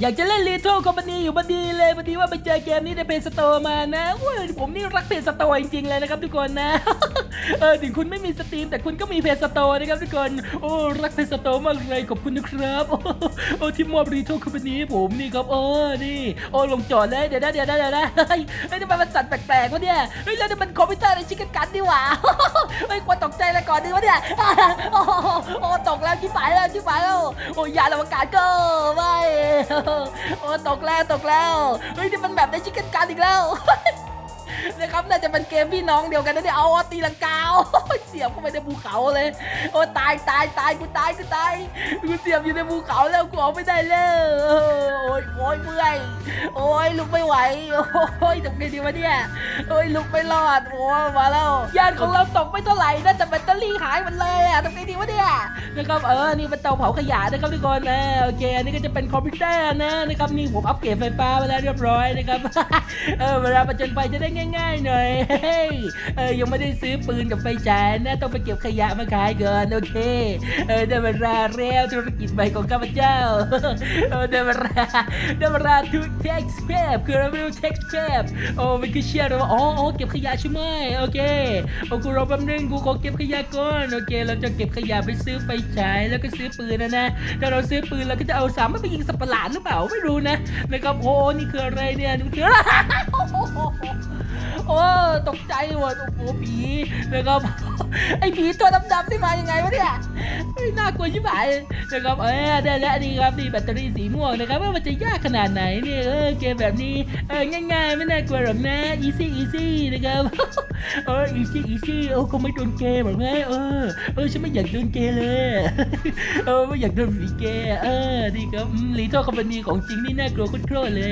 อยากจะเล่นลีโทคอมพานีอยู่พอดีเลยพอดีว่าไปเจอเกมนี้ในเพจสโตร์มานะโอ้ยผมนี่รักเพจสโตร์จริงๆเลยนะครับทุกคนนะ เออถึงคุณไม่มีสตรีม แต่คุณก็มีเพจสโตร์นะครับทุกคน โอ้รักเพจสโตร์มากเลยขอบคุณนะครับโอ้ที่มอบรีโทคอมพานีผมนี่ครับโอ้นี่โอ้ลงจอดเลยเดี๋ยวนะเดี๋ยวนะเดี๋ยวนะเฮ้ยทำไมมันสั่นแปลกๆวะเนี่ยเฮ้ยแล้วนี่มันคอมพิวเตอร์ในชิคกันกันดีหว่าเฮ้ยควรตกใจเลยก่อนดีวะเนี่ยโอ้ตกแล้วชิบหายแล้วชิบหายแล้วโอ้ยานอวกาศก็ไม่โอ้ตกแล้วตกแล้ว เฮ้ยนี่มันแบบได้ชิคกันการอีกแล้ว นะครับน่าจะเป็นเกมพี่น้องเดียวกันนะเนี่ยเอาตีลังกาเสียบเข้าไปในภูเขาเลย โอ้ตายตายตายกูตายกูตายกูเสียบอยู่ในภูเขาแล้วกูออกไม่ได้แล้วโอ้ยโอ้ยเมื่อยโอ้ยลุกไม่ไหวโอ้ยทำไงดีวะเนี่ยโอ้ยลุกไม่รอดโอ้มาแล้วยานของเราตกไม่เท่าไหร่นะแต่แบตเตอรี่หายหมดเลยอะทำไงดีวะเนี่ยนะครับเออนี่เป็นเตาเผาขยะนะครับทุกคนนะโอเคอันนี้ก็จะเป็นคอมพิวเตอร์นะนะครับนี่ผมอัปเกรดไฟฟ้ามาแล้วเรียบร้อยนะครับเออเวลาประจนไฟจะได้ง่ายๆหน่อยเฮ้ยเออยังไม่ได้ซื้อปืนกับไฟฉายนะต้องไปเก็บขยะมาขายก่อนโอเคเออได้เวลาแล้วธุรกิจใหม่ของข้าพเจ้าเออได้เวลาได้เวลาทุกเท็กซ์แพบคือเราไม่รู้เท็กซ์แพบโอ้ไม่คือเชื่อเลยว่าอ๋ออ๋อเก็บขยะใช่ไหมโอเคโอ้กูรอแป๊บนึงกูขอเก็บขยะก่อนโอเค เราจะเก็บขยะไปซื้อไฟฉายแล้วก็ซื้อปืนนะนะถ้าเราซื้อปืนเราก็จะเอาสามารถไปยิงสัตว์ประหลาดหรือเปล่าไม่รู้นะนะครับโอ้นี่คืออะไรเนี่ยนี่คือ โอ้ตกใจหมดโอ้โหผีนะครับ ไอ้ผีตัวดำๆนี่มายังไงวะเนี่ยเฮ้ยน่ากลัวชิบหายนะครับเออได้แล้วนี่ครับนี่แบตเตอรี่สีม่วงนะครับว่ามันจะยากขนาดไหนเนี่ยเออเกมแบบนี้เออง่ายๆ ไม่น่ากลัวหรอกนะ easy easy นะครับเออ easy easy โอ้คงไม่โดนเกมหรอกไงเออเออฉันไม่อยากโดนเกเลยเออไม่อยากโดนผีเกเออนี่ครับลีโทคอมพานีของจริงนี่น่ากลัวโคตรๆเลย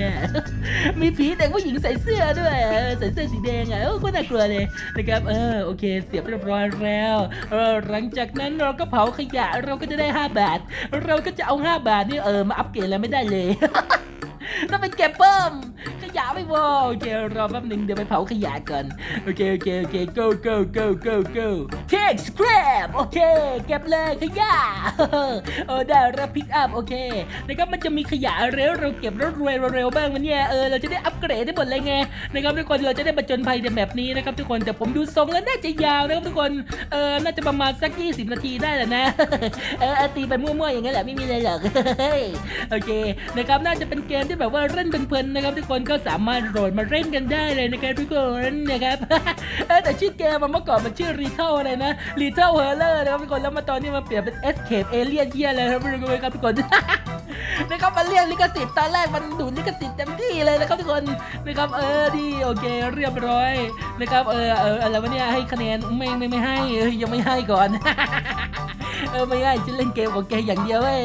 มีผีแต่ผู้หญิงใส่เสื้อด้วยใส่เสื้อสีแดงอะโอ้ก็น่ากลัวเลยนะครับเออโอเคเสียบเรียบร้อยแล้วเออหลังจากนั้นเราก็เผาขยะเราก็จะได้ 5 บาท เราก็จะเอา 5 บาทนี่เออมาอัปเกรดอะไรไม่ได้เลย ต้องไปเก็บเพิ่ม ยะไม่พอโอเครอแป๊บหนึ่งเดี๋ยวไปเผาขยะก่อนโอเคโอเคโอเค go go go go go take scrap โอเคเก็บเลยขยะเออได้รับพิกอัพโอเคนะครับมันจะมีขยะเร็วเราเก็บแล้วรวยเร็วบ้างมันเนี่ยเออเราจะได้อัปเกรดได้หมดเลยไงนะครับทุกคนเราจะได้ประจนภัยในแบบนี้นะครับทุกคนแต่ผมดูทรงแล้วน่าจะยาวนะครับทุกคนเออน่าจะประมาณสัก 20 นาทีได้แหละนะเอออาตีไปมั่วๆอย่างนั้นแหละไม่มีอะไรหรอกโอเคนะครับน่าจะเป็นเกมที่แบบว่าเล่นเพลินๆนะครับทุกคนก็สามารถโหลดมาเล่นกันได้เลยนะครับทุกคนนะครับแต่ชื่อเกมมันเมื่อก่อนมันชื่อ Little อะไรนะ Little Horror นะครับทุกคนแล้วมาตอนนี้มาเปลี่ยนเป็น Escape Alien เที่ยอะไรครับไม่รู้เลยครับทุกคนนะครับมันเรียกลิขสิทธิ์ตอนแรกมันดูดลิขสิทธิ์เต็มที่เลยนะครับทุกคนนะครับเออดีโอเคเรียบร้อยนะครับเออเอออะไรวะเนี่ยให้คะแนนไม่ไม่ไม่ให้ยังไม่ให้ก่อน ออไม่ง่ายฉันเล่นเกมของแกอย่างเดียวเว้ย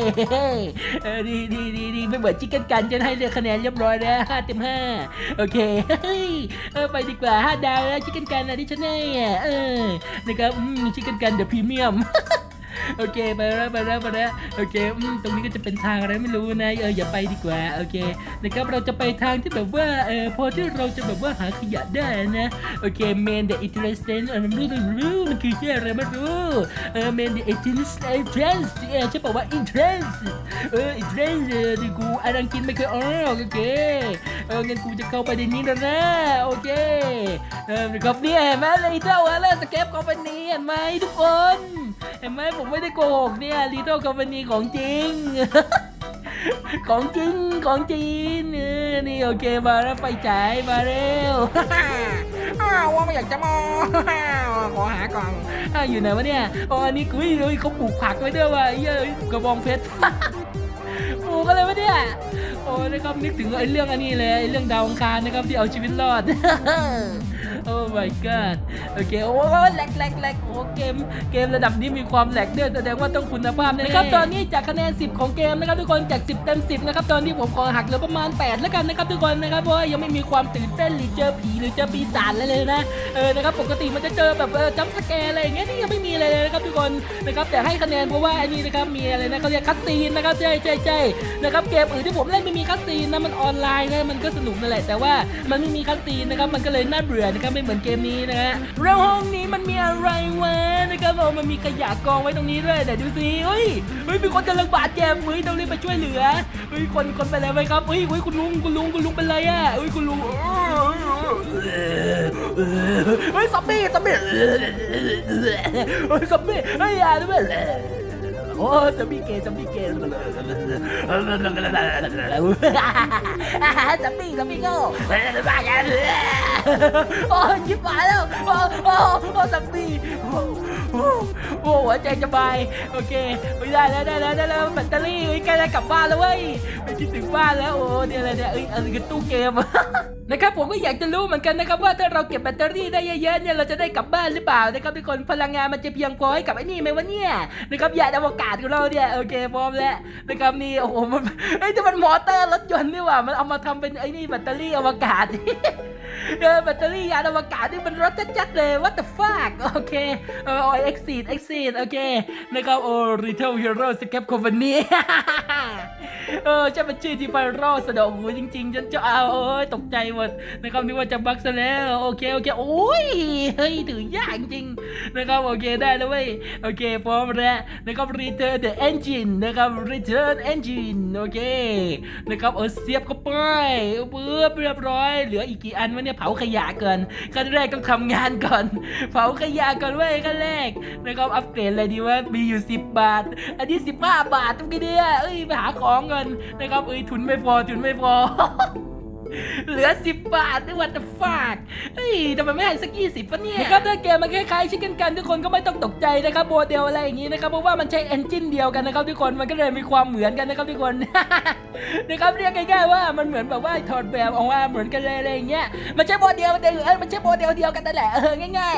เออดีดีดีดีไม่เหมือนจิกเกันกันฉันให้เลยกคะแนนเรียบร้อยแล้วห้าเต็มห้าโอเคเฮ้ยเออไปดีกว่าห้าดาวแล้วจิกเกันกันนะที่ฉันให้อะเออนะครับอืมจิกเกันกันเดอะพรีเมียม โอเคไปแล้วไปแล้วไปแล้วโอเคอืมตรงนี้ก็จะเป็นทางอะไรไม่รู้นะเอออย่าไปดีกว่าโอเคนะครับเราจะไปทางที่แบบว่าเออพอที่เราจะแบบว่าหาขยะได้นะโอเค main the interesting เออมันไม่รู้ไม่รู้มันคือชื่ออะไรไม่รู้เออ main the interesting entrance เออใช่ป่าวว่า entrance เออ entrance เออที่กูอ่านอังกฤษไม่เคยออกโอเคเอองั้นกูจะเข้าไปในนี้แล้วนะโอเคเออนะครับเนี่ยเห็นไหมเลยเจ้าอะไรสเก็ปคอมพานีเห็นไหมทุกคน เห็นไหมผมไม่ได้โกหกเนี่ยลีโต้คอมพานีของจริง ของจริงของจริงเออนี่โอเคมาแล้วไฟฉายมาเร็วอ้าวว่าไม่อยากจะมองขอหากล่องอ้าวอยู่ไหนวะเนี่ยอ๋ออันนี้กุ้ยเขาปลูกผักไว้ด้วยว่ะเฮ้ยกระบองเพชรปลูกอะไรวะเนี่ยโอ้นะครับนึกถึงไอ้เรื่องอันนี้เลยไอ้เรื่องดาวอังคารนะครับที่เอาชีวิตรอด โอ้ my god โอเค โอ้แหลกแหลกแหลกโอ้เกม เกมระดับนี้มีความแหลกด้วยแสดงว่าต้องคุณภาพแน่ๆนะครับ ตอนนี้จากคะแนน 10 ของเกมนะครับทุกคน จาก 10 เต็ม 10 นะครับ ตอนนี้ผมขอหักเหลือประมาณ 8 แล้วกันนะครับทุกคนนะครับ เพราะว่ายังไม่มีความตื่นเต้นหรือเจอผีหรือเจอปีศาจอะไรเลยนะ เออ นะครับ ปกติมันจะเจอแบบเออจัมป์สแกร์อะไรอย่างเงี้ย นี่ยังไม่มีอะไรเลยนะครับทุกคน นะครับ แต่ให้คะแนนเพราะว่าอันนี้นะครับ มีอะไรนะเขาเรียกคัสซีนนะครับใช่ใช่ใช่นะครับ เกมอื่นที่ผมเล่นไม่มีคัสซีนนะ มันออนไลน์นะ มันก็สนุกนั่นแหละ แต่ว่ามันไม่มีคัสซีนนะครับ มันก็เลยน่าเบื่อนะครับนะครับไม่เหมือนเกมนี้นะฮะแล้วห้องนี้มันมีอะไรวะนะครับผมมันมีขยะกองไว้ตรงนี้ด้วยเดี๋ยวดูสิเฮ้ยเฮ้ยมีคนกำลังบาดเจ็บเฮ้ยต้องรีบไปช่วยเหลือเฮ้ยคนคนเป็นอะไหมครับเฮ้ยเฮ้ยคุณลุงคุณลุงคุณลุงเป็นไรอะเฮ้ยคุณลุงเฮ้ยซอมบี้ซอมบี้เฮ้ยซอมบี้เฮ้ยอย่าด้วย อ้ซอมบี้เกย์ซอมบี้เกย์ซอมบี้ซอมบี้โง่โอ้ยชิบหายแล้วโอ้โอ้โอ้ซอมบี้โอ้โอ้หัวใจจะบายโอเคไม่ได้แล้วได้แล้วได้แล้วแบตเตอรี่เฮ้ยใกล้จะกลับบ้านแล้วเว้ยไปคิดถึงบ้านแล้วโอ้เนี่ยอะไรเนี่ยเอ้ยอะไรกันตู้เกม นะครับผมก็อยากจะรู้เหมือนกันนะครับว่าถ้าเราเก็บแบตเตอรี่ได้เยอะๆเนี่ยเราจะได้กลับบ้านหรือเปล่านะครับทุกคนพลังงานมันจะเพียงพอให้กับไอ้นี่ไหมวะเนี่ยนะครับยานอวกาศของเราเนี่ยโอเคพร้อมแล้วนะครับนี่โอ้โหมันไอ้ที่มันมอเตอร์รถยนต์นี่หว่ามันเอามาทำเป็นไอ้นี่แบตเตอรี่อวกาศ เออแบตเตอรี่ยานอวกาศนี่มันรถจัดๆเลย what the fuck โอเคเออโอ้ย exit exit โอเคนะครับโอ้ Little Hero Escape Company เออจะเป็นชื่อที่ไพเราะสะดอกหูจริงๆฉันจะเอาโอ้ยตกใจหมดนะครับนึกว่าจะบักซะแล้วโอเคโอเคโอ้ยเฮ้ยถือยากจริงนะครับโอเคได้แล้วเว้ยโอเคพร้อมแล้วนะครับ Return the engine นะครับ Return engine โอเคนะครับเออเสียบเข้าไปเปื้อเรียบร้อยเหลืออีกกี่อันวะเนี่ยเผาขยะก่อนขั้นแรกต้องทำงานก่อน เผาขยะก่อนเว้ยขั้นแรกนะครับอัปเกรดเลยดีว่ามีอยู่ 10 บาท อันนี้ 15 บาทตรงนี้เนี่ยเอ้ยไปหาของก่อนนะครับเอ้ยทุนไม่พอทุนไม่พอ เหลือ10บบาทนี่วันจะฟากเฮ้ยทำไมไม่ให้สักยี่สิบปะเนี่ยนะครับถ้าเกมมันคล้ายๆชิคเก้นกันทุกคนก็ไม่ต้องตกใจนะครับโมเดลอะไรอย่างงี้นะครับเพราะว่ามันใช้เอนจินเดียวกันนะครับทุกคนมันก็เลยมีความเหมือนกันนะครับทุกคนนะครับเรียกง่ายๆว่ามันเหมือนแบบว่าถอดแบบออกมาเหมือนกันเลยอะไรอย่างเงี้ยมันใช่โมเดลเดียวเออมันใช่โมเดลเดียวกันนั่นแหละเออง่าย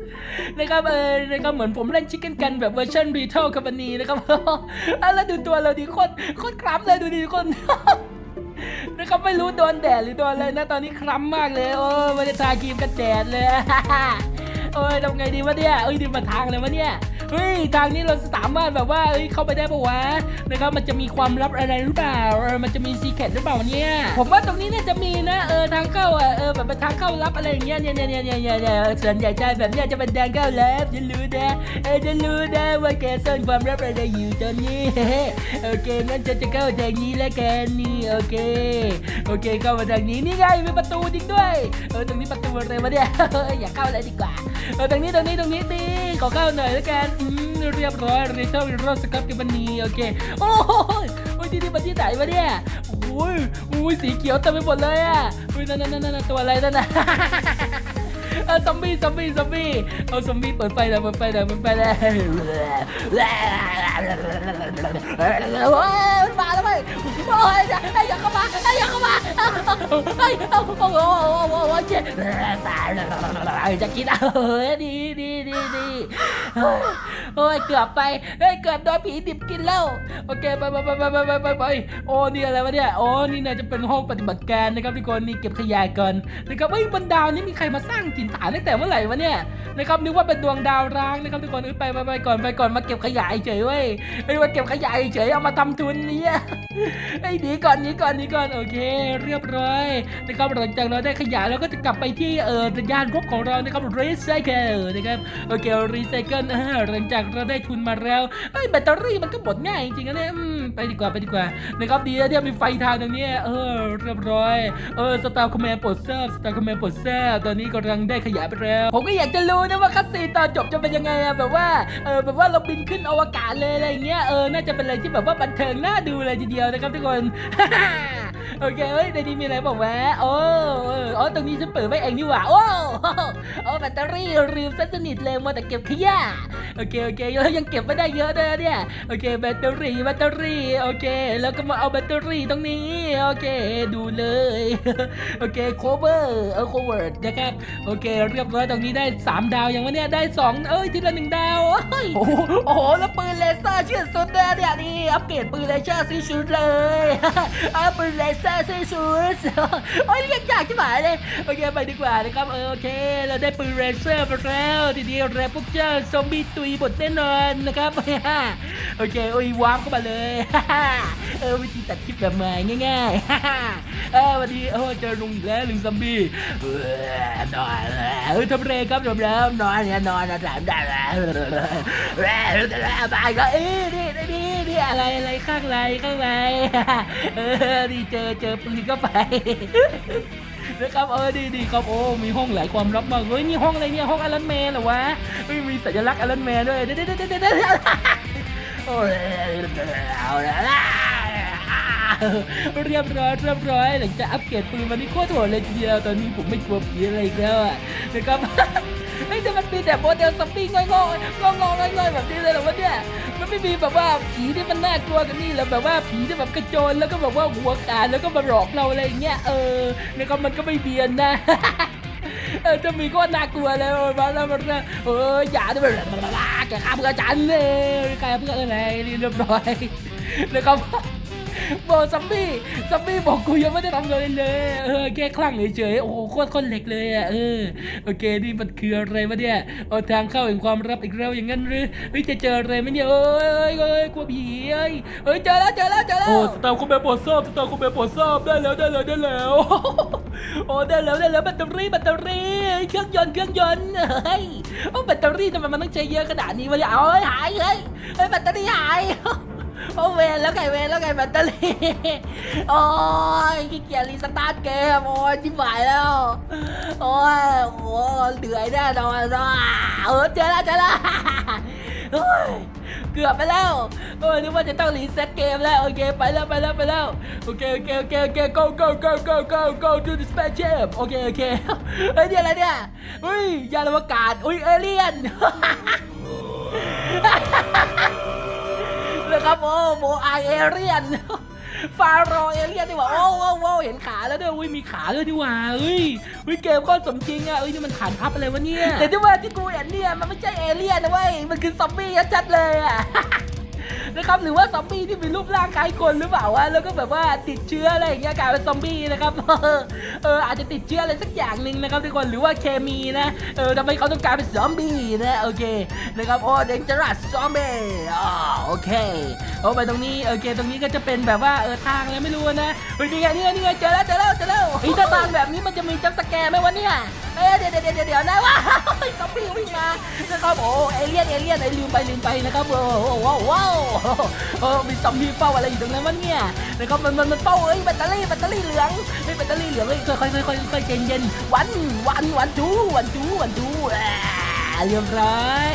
ๆนะครับเออนะครับเหมือนผมเล่นชิคเก้นกันแบบเวอร์ชันรีเทลคอมพานีนะครับอะแล้วดูตัวเราดีโคตรโคตรคล้ำเลยดูดิทุกคน ไม่รู้โดนแดดหรือโดนอะไรนะตอนนี้คล้ำมากเลย โอ้ไม่ได้ทาครีมกันแดดเลย โอ้ยทำไงดีวะเนี่ยเอ้ยดีมาทางเลยวะเนี่ย เฮ้ยทางนี้เราสามารถแบบว่าเอ้ยเข้าไปได้ปะวะนะครับมันจะมีความลับอะไรหรือเปล่าเออมันจะมีซีเคร็ตหรือเปล่าเนี่ยผมว่าตรงนี้น่าจะมีนะเออทางเข้าอะเออแบบทางเข้าลับอะไรอย่างเงี้ยเนี่ยเนี่ยเนี่ยเนี่ยเนี่ยส่วนใหญ่ใจแบบเนี้ยจะเป็นทางเข้าลับฉันรู้นะเออฉันรู้นะว่าแกซ่อนความลับอะไรอยู่ตอนนี้โอเคงั้นฉันจะเข้าทางนี้แล้วกันนี่โอเคโอเคเข้ามาทางนี้นี่ไงมีประตูจริงด้วยเออตรงนี้ประตูอะไรวะเนี่ยอยากเข้าเลยดีกว่าเออตรงนี้ตรงนี้ตรงนี้ตีขอเข้าหน่อยแล้วกันอืมเรียบร้อยเรเชลโรสกับกันบันนีโอเค โอ้ยโอ้ยที่นี่มันที่ไหนวะเนี่ยโอ้ยโอ้ยสีเขียวเต็มไปหมดเลยอะโอ้ยนั่นนั่นนั่นนั่นตัวอะไรนั่นน่ะเออซอมบี้ซอมบี้ซอมบี้เอาซอมบี้เปิดไฟเลยเปิดไฟเลยเปิดไฟเลยโอ้ยมันมาแล้วเว้ย โอ้ยไอ้อย่าเข้ามาไอ้อย่าเข้ามาไอ้โอ้โหโอ้โหโอ้โหเจ็บจะกินเออดีดีดีดี โอ้ยเกือบไปเฮ้ยเกือบโดนผีดิบกินแล้วโอเคไปไปไปไปไปไปไปโอ้นี่อะไรวะเนี่ยโอ้นี่น่าจะเป็นห้องปฏิบัติการนะครับทุกคนนี่เก็บขยะก่อนนะครับเฮ้ยบนดาวนี้มีใครมาสร้างถิ่นฐานตั้งแต่เมื่อไหร่วะเนี่ยนะครับนึกว่าเป็นดวงดาวร้างนะครับทุกคนเอ้ยไปไปไปก่อนไปก่อนมาเก็บขยะเฉยเว้ยเฮ้ยมาเก็บขยะเฉยเอามาทำทุนเนี่ยไอ้ยหนีก่อนหนีก่อนหนีก่อนโอเค เรียบร้อยนะครับหลังจากเราได้ขยะเราก็จะกลับไปที่เออยานรบของเรานะครับรีไซเคิลนะครับโอเครีไซเคิลหลังจากเราได้ทุนมาแล้วเฮ้ยแบตเตอรี่มันก็หมดง่ายจริงๆนะเนี่ยไปดีกว่าไปดีกว่านะครับดีนะเนี่มีไฟทางตรงนี้เออเรียบร้อยเออสตาร์คอมแมนปรดทราบสตาร์คอมแมนปรดทราบตอนนี้กำลังได้ขยะไปแล้วผมก็อยากจะรู้นะว่าคัสซีตอนจบจะเป็นยังไงอะแบบว่าเออแบบว่าเราบินขึ้นอวกาศเลยอะไรเงี้ยเออน่าจะเป็นอะไรที่แบบว่าบันเทิงน่าดูเลยทีเดียวนะครับทุกคน โอเคเฮ้ยในนี้มีอะไรบอกว่าโอ้อออ๋อตรงนี้ฉันเปิดไว้เองนี่หว่าโอ้โอ้แบตเตอรี่ลืมซะสนิทเลยมัวแต่เก็บขยะโอเคโอเคแล้วยังเก็บไม่ได้เยอะเลยเนี่ยโอเคแบตเตอรี่แบตเตอรี่โอเค แล้วก็มาเอาแบตเตอรี่ตรงนี้โอเคดูเลยโอเค cover เออ cover นะครับโอเค เรียบร้อยตรงนี้ได้ 3 ดาวอย่างวะเนี่ยได้ 2 เอ้ยทีละหนึ่งดาวโอ้โหโอ้โหแล้วปืนเลเซอร์ชื่อสุดเลยเนี่ยนี่อัปเกรดปืนเลเซอร์ซื้อชุดเลยอาปืนเลเซซซิสุสโอ้ยเรียกยากชิบหายเลยโอเคไปดีกว่านะครับเออโอเค เราได้ปืนเรเซอร์ไปแล้วทีนี้แรปพวกเจ้าซอมบี้ตุยหมดแน่นอนนะครับโอเคโอ้ยวาร์ปเข้ามาเลยเออวิธีตัดคลิปแบบใหม่ง่ายๆเออวันนี้โอ้เจอลุงอีกแล้วลุงซอมบี้นอนเออทำเรครับทำแล้วนอนเนี่ยนอนนะถามได้แล้วตายก็เอ้ยนี่ อะไรอะไรข้างไรข้างไรเออนี่เจอเจอปืนก็ไปนะครับเออดีดีครับโอ้มีห้องหลายความลับมากเฮ้ยนี่ห้องอะไรเนี่ยห้องอลันแมนเหรอวะเฮ้ยมีสัญลักษณ์อลันแมนด้วยเดี๋ยวเดี๋ยวเดี๋ยวเดี๋ยวเด้โอ้ยเอาละเรียบร้อยเรียบร้อยหลังจากอัปเกรดปืนวันนี้โคตรโหดเลยทีเดียวตอนนี้ผมไม่กลัวผีอะไรแล้วอะนะครับ เฮ้ยแต่มันมีแต่โมเดลซอมบี้ง่อยๆงองๆง่อยๆแบบนี้เลยเหรอวะเนี่ยมันไม่มีแบบว่าผีที่มันน่ากลัวกันนี่แล้วแบบว่าผีที่แบบกระโจนแล้วก็แบบว่าหัวขาดแล้วก็มาหลอกเราอะไรอย่างเงี้ยเออนะครับมันก็ไม่เบียนนะเออจะมีก็น่ากลัวเลยโอ้ยมาแล้วมาแล้วเอออย่าจะแบบแกฆ่าเพื่อนฉันเลยใครเพื่อนอะไรเรียบร้อยนะครับ บอกซัมบี้ซัมบี้บอกกูยังไม่ได้ทำเลยเลยเออแค่คลั่งเฉยๆโอ้โหโคตรคนเหล็กเลยอะเออโอเคนี่มันคืออะไรวะเนี่ยเอาทางเข้าแห่งความลับอีกแล้วอย่างนั้นหรือเฮ้ยจะเจออะไรไหมเนี่ยเอ้ยเอ้ยกลัวผีเอ้ยเฮ้ยเจอแล้วเจอแล้วเจอแล้วโอ้สตาร์คอมแบทโปรดทราบสตาร์คอมแบทโปรดทราบได้แล้วได้แล้วได้แล้วโอ้ได้แล้วได้แล้วแบตเตอรี่แบตเตอรี่เครื่องยนต์เครื่องยนต์เฮ้ยโอ้แบตเตอรี่ทำไมมันต้องใช้เยอะขนาดนี้วะเนี่ยเอ้ยหายเฮ้ยเฮ้ยแบตเตอรี่หาย โอ้เวนแล้วไงเวนแล้วไงแบตเตอรี่โอ้ยขี้เกียจรีสตาร์ทเกมโอ้ยจิ้มหายแล้วโอ้ยโอ้เหนื่อยแน่นอนอะเออเจอแล้วเจอแล้วเกือบไปแล้วเออนึกว่าจะต้องรีเซ็ตเกมแล้วโอเคไปแล้วไปแล้วไปแล้วโอเคโอเคโอเคโอเค go go go go go go to the spaceship โอเคโอเคเฮ้ยนี่อะไรเนี่ยเฮ้ยยานอวกาศอุ้ยเอเลี่ยน โอ้โมไอเอเรียน ฟาโรเอเรียนดีกว่าโอ้โอ้โอ้เห็นขาแล้วด้วยอุ้ยมีขาด้วยดีกว่าเฮ้ยเฮ้ยเกมก็สมจริงอะเอ้ยนี่มันฐานทับอะไรวะเนี่ยแต่ที่ว่าที่กูเห็นเนี่ยมันไม่ใช่เอเลี่ยนนะเว้ยมันคือซอมบี้ชัดๆเลยอะ นะครับหรือว่าซอมบี้ที่มีรูปร่างคล้ายคนหรือเปล่าวะแล้วก็แบบว่าติดเชื้ออะไรอย่างเงี้ยกลายเป็นซอมบี้นะครับเอออาจจะติดเชื้ออะไรสักอย่างหนึ่งนะครับทุกคนหรือว่าเคมีนะเออทำไมเขาต้องกลายเป็นซอมบี้นะโอเคนะครับโอ้เดนจรัสซอมบี้อ๋อโอเคเอาไปตรงนี้โอเคตรงนี้ก็จะเป็นแบบว่าเออทางอะไรไม่รู้นะเฮ้ยนี่ไงนี่ไงนี่ไงเจอแล้วเจอแล้วเจอแล้วไอ้ยถ้าทางแบบนี้มันจะมีจัมป์สแกร์ไหมวะเนี่ย เอ้ยเดี๋ยวเดี๋ยวเดี๋ยวเดี๋ยวนะว้าวซอมบี้วิ่งมานะครับโอ้เอเลี่ยนเอเลี่ยนไอ้ลืมไปลืมไปนะครับโอ้ว้าวว้าวเออมีซอมบี้เฝ้าอะไรอยู่ตรงนั้นวะเนี่ยนะครับมันมันมันเฝ้าเอ้ยแบตเตอรี่แบตเตอรี่เหลืองเฮ้ยแบตเตอรี่เหลืองเฮ้ยค่อยค่อยค่อยค่อยเย็นเย็นวันวันวันจูวันจูวันจูอ่า เรียบร้อย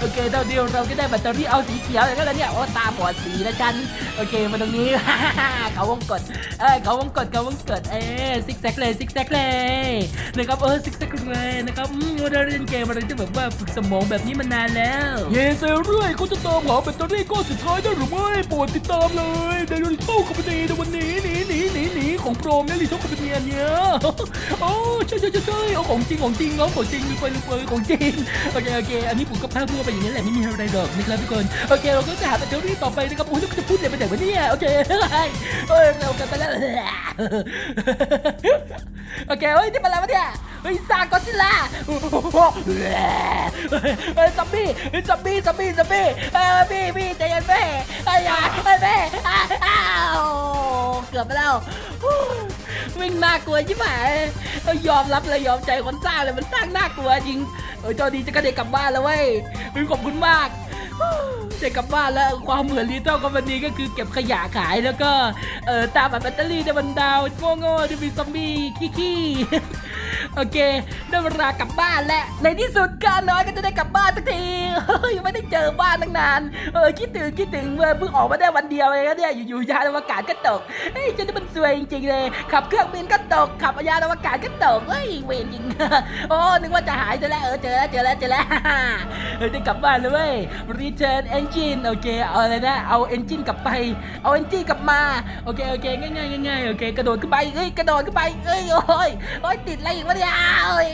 โอเคเท่าเดียวเราก็ได้แบตเตอรี่เอาสีเขียวแล้วเนี่ยโอ้ตาบอดสีนะจันโอเคมาตรงนี้ เขาวงกดเอ้ยเขาวงกดเขาวงกดเอ้ซิกแซกเลยซิกแซกเลยนะครับเออซิกแซกเลยนะครับอืมเราเล่นเกมอะไรที่แบบว่าฝึกสมองแบบนี้มานานแล้วเยเซเรื่อยเขาจะตามหาแบตเตอรี่ก้อนสุดท้ายได้หรือไม่โปรดติดตามเลยในลิโต้คอมพานีในวันนี้นีหนีหนีหนี ของโปรมเนี่ลิโต้คอมพานีอันเนี้ยโอ้ใช่ใช่ใช่ใช่เอาของจริงของจริงน้องของจริงมีไปเลยไปของจริงโอเคโอเคอันนี้ผมก็พาดพื่อไปอย่างนี้แหละไม่มีอะไรหรอกนะครับทุกคนโอเคเราก็จะหาแบตเตอรี่ต่อไปนะครับโอ้ยแล้วก็จะพูดอะไรไปไหนวะเนี่ยโอเคเฮ้ยเฮ้ยเรากันไปแล้วโอเคเฮ้ยนี่มันอะไรวะเนี่ย เฮ้ยซากก็ซิล่าเฮ้ยซอมบี้เฮ้ยซอมบี้ซอมบี้ซอมบี้เฮ้ยพี่พี่ใจเย็นแม่ไอ้ยาไอ้แม่อ้าวเกือบไปแล้ววิ่งน่ากลัวใชิบหายอมรับเลยยอมใจคนสร้างเลยมันสร้างน่ากลัวจริงเออจ้าดีจะกระเด็นกลับบ้านแล้วเว้ยขอบคุณมากจะกลับบ้านแล้วความเหมือนลีเต้ากับวันนี้ก็คือเก็บขยะขายแล้วก็เออตามแบบแบตเตอรี่ในบันดาวโง่ๆที่มีซอมบี้ขี้ๆ โอเคได้เวลากลับบ้านแล้วในที่สุดการน้อยก็จะได้กลับบ้านสักทีเฮ้ยไม่ได้เจอบ้านตั้งนานเออคิดถึงคิดถึงเมื่อเพิ่งออกมาได้วันเดียวเองนะเนี่ยอยู่ๆยานอวกาศก็ตกเฮ้ยจะได้มันสวยจริงๆเลย ขับเครื่องบินก็ตกขับยานอวกาศก็ตกเฮ้ยเวรจริงโอ้นึกว่าจะหายซะแล้วเออเจอแล้วเจอแล้วเจอแล้วเออได้กลับบ้านเลยเว้ย return engine โอเคเอาอะไรนะเอา engine กลับไปเอา engine กลับมาโอเคโอเคง่ายๆง่ายๆโอเคกระโดดขึ้นไปเอ้ยกระโดดขึ้นไปเอ้ยโอ้ยโอ้ยติดอะไรกวะเนี่ยเอ้ย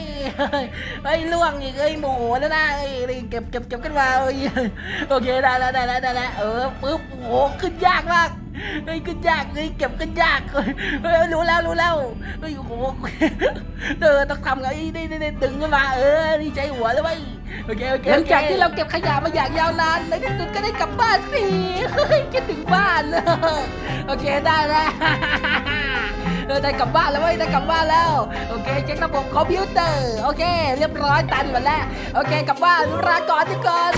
เอ้ยล่วงอีกเอ้ยโมโหแล้วนะเอ้ยเก็บเก็บเก็บขึ้นมาเอ้ยโอเคได้แล้วได้แล้วได้แล้วเออปึ๊บโอ้โหขึ้นยากมากเฮ้ยขึ้นยากเฮ้ยเก็บขึ้นยากเฮ้ยรู้แล้วรู้แล้วเฮ้ยโอ้โหเออต้องทำไงนี่นี่นี่ดึงขึ้นมาเออนี่ใจหัวเลยเว้โอเคโอเคหลังจากที่เราเก็บขยะมาอย่างยาวนานในที่สุดก็ได้กลับบ้านสักทีเฮ้ยคิดถึงบ้านโอเคได้แล้ว เออได้กลับบ้านแล้วเว้ยได้กลับบ้านแล้ว โอเคเช็คระบบคอมพิวเตอร์โอเค เรียบร้อยตันหมดแล้วโอเคกลับบ้านลาก่อนทุกคน